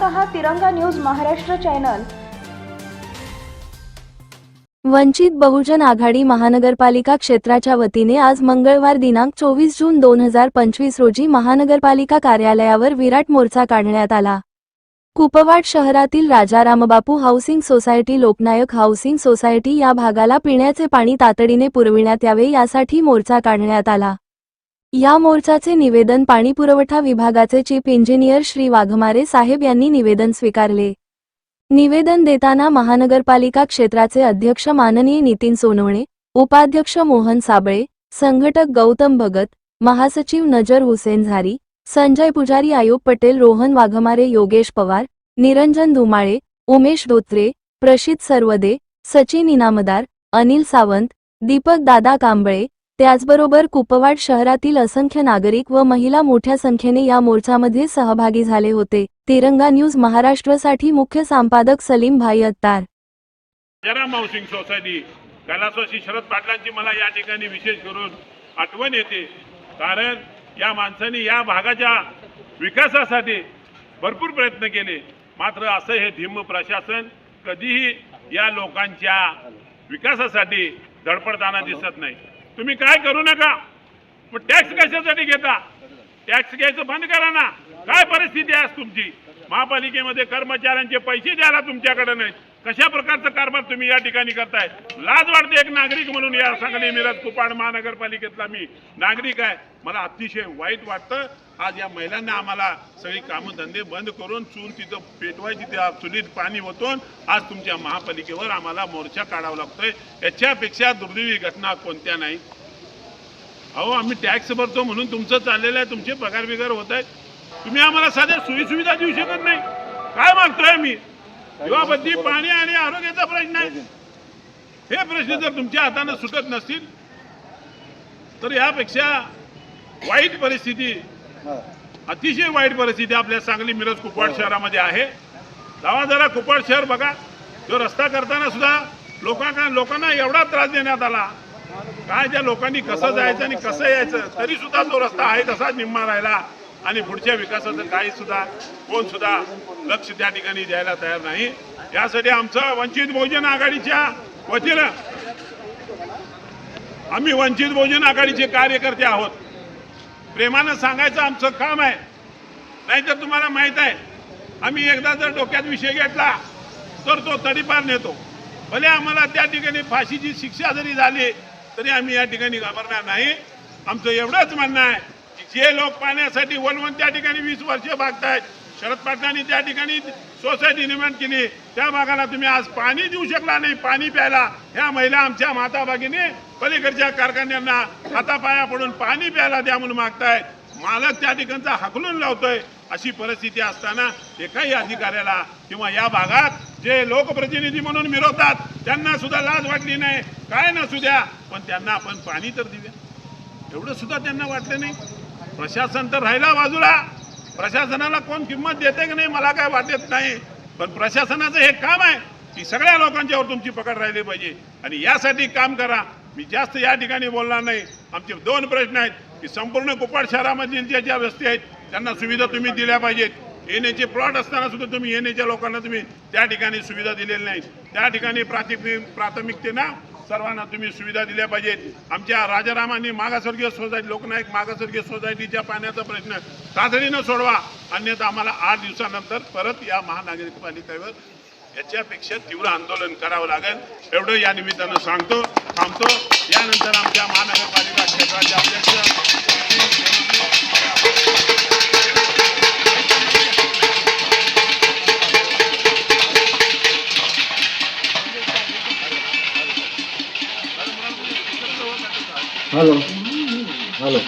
पाहत आहात Tiranga news Maharashtra channel. Vanchit Bahujan Aghadi महानगरपालिका क्षेत्राच्या वतीने आज मंगळवार दिनांक चोवीस जून दोन हजार पंचवीस रोजी महानगरपालिका कार्यालयावर विराट मोर्चा काढण्यात आला. कुपवाड शहरातील Raja Rambapu housing society Loknayak housing society या भागाला पिण्याचे पाणी तातडीने पुरविण्यात यावे यासाठी मोर्चा काढण्यात आला. या मोर्चाचे निवेदन पाणीपुरवठा विभागाचे चीफ इंजिनियर श्री वाघमारे साहेब यांनी निवेदन स्वीकारले. निवेदन देताना महानगरपालिका क्षेत्राचे अध्यक्ष माननीय नितीन सोनवणे उपाध्यक्ष मोहन साबळे संघटक गौतम भगत महासचिव नजर हुसेन झारी संजय पुजारी आयुब पटेल रोहन वाघमारे योगेश पवार निरंजन धुमाळे उमेश धोत्रे प्रशित सर्वदे सचिन इनामदार अनिल सावंत दीपक दादा कांबळे त्याचबरोबर कुपवाड शहरातील असंख्य नागरिक व महिला मोठ्या संख्येने या मोर्चामध्ये सहभागी झाले होते. तिरंगा न्यूज महाराष्ट्रसाठी मुख्य संपादक सलीम भाई अत्तार. जयराम हाऊसिंग सोसायटी कैलासवासी शरद पाटलांची मला या ठिकाणी विशेष करून आठवण येते. कारण या माणसाने या भागाच्या विकासासाठी भरपूर प्रयत्न केले. मात्र असं हे धिम्म प्रशासन कधीही या लोकांच्या विकासासाठी धडपडताना दिसत नाही. तुम्ही काय करू नका. मग टॅक्स कशासाठी घेता? टॅक्स घ्यायचं बंद करा ना. काय परिस्थिती आहे तुमची? महापालिकेमध्ये कर्मचाऱ्यांचे पैसे द्यायला तुमच्याकडे नाही कशा प्रकारचं कारभार तुम्ही या ठिकाणी करताय? लाज वाटते एक नागरिक म्हणून या सांगली मिरज कुपाड महानगरपालिकेतला मी नागरिक आहे. मला अतिशय वाईट वाटतं. आज या महिलांना आम्हाला सगळी कामं धंदे बंद करून चूल तिथं पेटवायची त्या चुलीत पाणी होतून आज तुमच्या महापालिकेवर आम्हाला मोर्चा काढावा लागतोय. याच्यापेक्षा दुर्दैवी घटना कोणत्या नाही? अहो आम्ही टॅक्स भरतो म्हणून तुमचं चाललेलं आहे तुमचे पगार बिगार होत आहेत. तुम्ही आम्हाला साध्या सोयीसुविधा देऊ शकत नाही. काय मागतोय मी? युवाबद्दी पाणी आणि आरोग्याचा प्रश्न आहे. हे प्रश्न जर तुमच्या हाताने सुटत नसतील तर यापेक्षा वाईट परिस्थिती अतिशय वाईट परिस्थिती आपल्या सांगली मिरज कुपवाड शहरामध्ये आहे. जावा जरा कुपवाड शहर बघा. तो रस्ता करताना सुद्धा लोकांना लोकांना एवढा त्रास देण्यात आला. काय त्या लोकांनी कसं जायचं आणि कसं यायचं तरी सुद्धा तो रस्ता आहे तसाच निम्मा राहिला. आणि पुढच्या विकासाचं काही सुद्धा कोण सुद्धा लक्ष त्या ठिकाणी द्यायला तयार नाही. यासाठी आमचं वंचित बहुजन आघाडीच्या वतीनं आम्ही वंचित बहुजन आघाडीचे कार्यकर्ते आहोत. प्रेमानं सांगायचं आमचं काम आहे. नाहीतर तुम्हाला माहीत आहे आम्ही एकदा जर डोक्यात विषय घेतला तर तो तडीपार नेतो. भले आम्हाला त्या ठिकाणी फाशीची शिक्षा जरी झाली तरी आम्ही या ठिकाणी घाबरणार नाही. आमचं एवढंच म्हणणं आहे जे लोक पाण्यासाठी वलवण त्या ठिकाणी वीस वर्ष भागतायत शरद पाटलांनी त्या ठिकाणी सोसायटी निर्माण केली. त्या भागाला तुम्ही आज पाणी देऊ शकला नाही पाणी प्यायला. ह्या महिला आमच्या माता भगिनी पलीकडच्या कारखान्यांना हातापाया पडून पाणी प्यायला द्या म्हणून मागतायत. मालक त्या ठिकाणचा हकलून लावतोय. अशी परिस्थिती असताना एकाही अधिकाऱ्याला किंवा या भागात जे लोकप्रतिनिधी म्हणून मिरवतात त्यांना सुद्धा लाज वाटली नाही. काय नसू द्या पण त्यांना आपण पाणी तर देऊया एवढं सुद्धा त्यांना वाटलं नाही. प्रशासन तर राहिला बाजूला. प्रशासनाला कोण किंमत देते की नाही मला काय वाटत नाही. पण प्रशासनाचं हे काम आहे की सगळ्या लोकांच्यावर तुमची पकड राहिली पाहिजे. आणि यासाठी काम करा. मी जास्त या ठिकाणी बोलणार नाही. आमचे दोन प्रश्न आहेत की संपूर्ण कुपाड शहरामधील ज्या ज्या वस्ती आहेत त्यांना सुविधा तुम्ही दिल्या पाहिजेत. येण्याचे प्लॉट असताना सुद्धा तुम्ही येण्याच्या लोकांना तुम्ही त्या ठिकाणी सुविधा दिलेल्या नाही त्या ठिकाणी प्राथमिक प्राथमिकतेनं सर्वांना तुम्ही सुविधा दिल्या पाहिजेत. आमच्या राजारामांनी मागासवर्गीय सोसायटी लोकनायक मागासवर्गीय सोसायटीच्या पाण्याचा प्रश्न तातडीनं सोडवा. अन्यथा आम्हाला आठ दिवसानंतर परत या महानगरपालिकेवर याच्यापेक्षा तीव्र आंदोलन करावं लागेल. एवढं या निमित्तानं सांगतो. थांबतो. यानंतर आमच्या महानगरपालिका क्षेत्राचे अध्यक्ष हॅलो. हॅलो.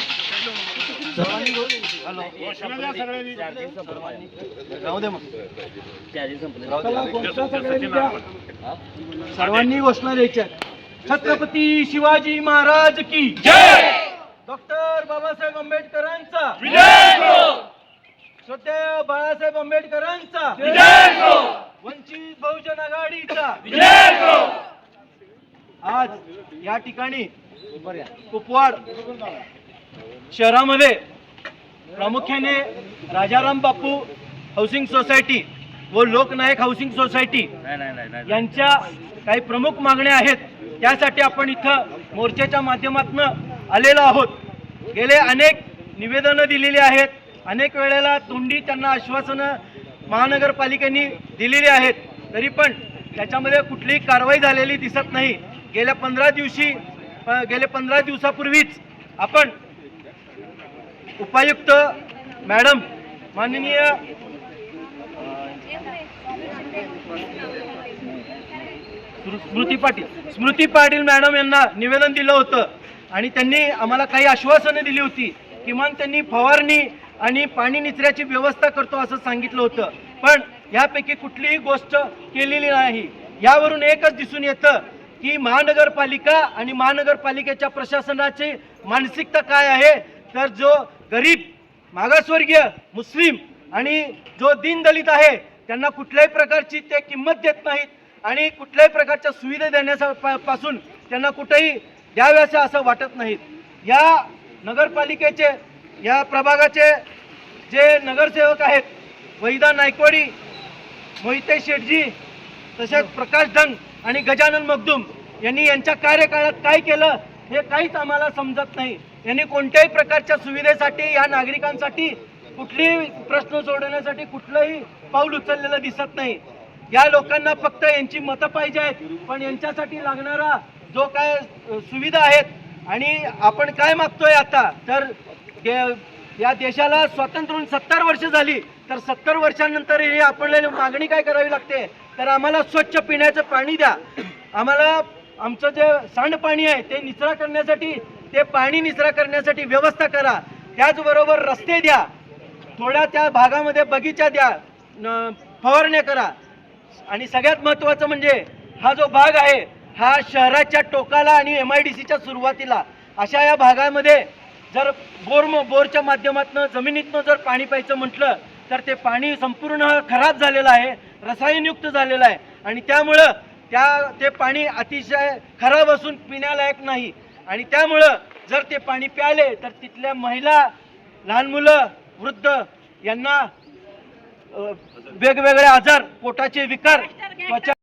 सर्वांनी घोषणा द्यायच्या. छत्रपती शिवाजी महाराज की डॉक्टर बाबासाहेब आंबेडकरांचा. श्रद्धेय बाळासाहेब आंबेडकरांचा. वंचित बहुजन आघाडीचा. आज या ठिकाणी कुपवाड शहरामध्ये प्रामुख्याने राजाराम बापू हाऊसिंग सोसायटी व लोकनायक हाऊसिंग सोसायटी यांच्या काही प्रमुख मागण्या आहेत. त्यासाठी आपण इथं मोर्चाच्या माध्यमातून आलेलो आहोत. गेले अनेक निवेदनं दिलेली आहेत. अनेक वेळेला तोंडी त्यांना आश्वासनं महानगरपालिकेने दिलेली आहेत. तरी पण त्याच्यामध्ये कुठलीही कारवाई झालेली दिसत नाही. गेल्या पंधरा दिवशी गेले पंधरा दिवसापूर्वीच आपण उपायुक्त मॅडम माननीय स्मृती पाटील स्मृती पाटील मॅडम यांना निवेदन दिलं होतं आणि त्यांनी आम्हाला काही आश्वासनं दिली होती. किमान त्यांनी फवारणी आणि पाणी निचऱ्याची व्यवस्था करतो असं सांगितलं होतं. पण यापैकी कुठलीही गोष्ट केलेली नाही. यावरून एकच दिसून येतं की महानगरपालिका आणि महानगरपालिकेच्या प्रशासनाची मानसिकता काय आहे? तर जो गरीब मागासवर्गीय मुस्लिम आणि जो दीनदलित आहे त्यांना कुठल्याही प्रकारची ते किंमत देत नाहीत आणि कुठल्याही प्रकारच्या सुविधा देण्याचा पा- पासून त्यांना कुठेही द्याव्याचं असं वाटत नाहीत. या नगरपालिकेचे या प्रभागाचे जे नगरसेवक आहेत वैदा नायकवाडी मोहिते शेटजी तसेच प्रकाश धंग आणि गजानन मगदूम यांनी यांच्या कार्यकाळात काय केलं हे काहीच आम्हाला समजत नाही. यांनी कोणत्याही प्रकारच्या सुविधेसाठी या नागरिकांसाठी कुठलीही प्रश्न सोडवण्यासाठी कुठलंही पाऊल उचललेलं दिसत नाही. या लोकांना फक्त यांची मतं पाहिजे आहेत पण यांच्यासाठी लागणारा जो काय सुविधा आहेत आणि आपण काय मागतोय आता तर या देशाला स्वातंत्र्य होऊन सत्तर वर्ष झाली तर सत्तर वर्षानंतर ही आपल्याला मागणी काय करावी लागते? तर आम्हाला स्वच्छ पिण्याचं पाणी द्या. आम्हाला आमचं जे सांडपाणी आहे ते निचरा करण्यासाठी ते पाणी निचरा करण्यासाठी व्यवस्था करा. त्याचबरोबर रस्ते द्या. थोड्या त्या भागामध्ये बगीचा द्या. फवारण्या करा. आणि सगळ्यात महत्त्वाचं म्हणजे हा जो भाग आहे हा शहराच्या टोकाला आणि एम आय डी सीच्या सुरुवातीला. अशा या भागामध्ये जर बोर बोरच्या माध्यमातून जमिनीतनं जर पाणी प्यायचं म्हटलं तर ते पाणी संपूर्ण खराब झालेलं आहे. रसायनयुक्त झालेलं आहे. आणि त्यामुळं त्या ते पाणी अतिशय खराब असून पिण्यालायक नाही. आणि त्यामुळं जर ते पाणी प्याले तर तिथल्या महिला लहान मुलं वृद्ध यांना वेगवेगळे आजार पोटाचे विकार त्वचा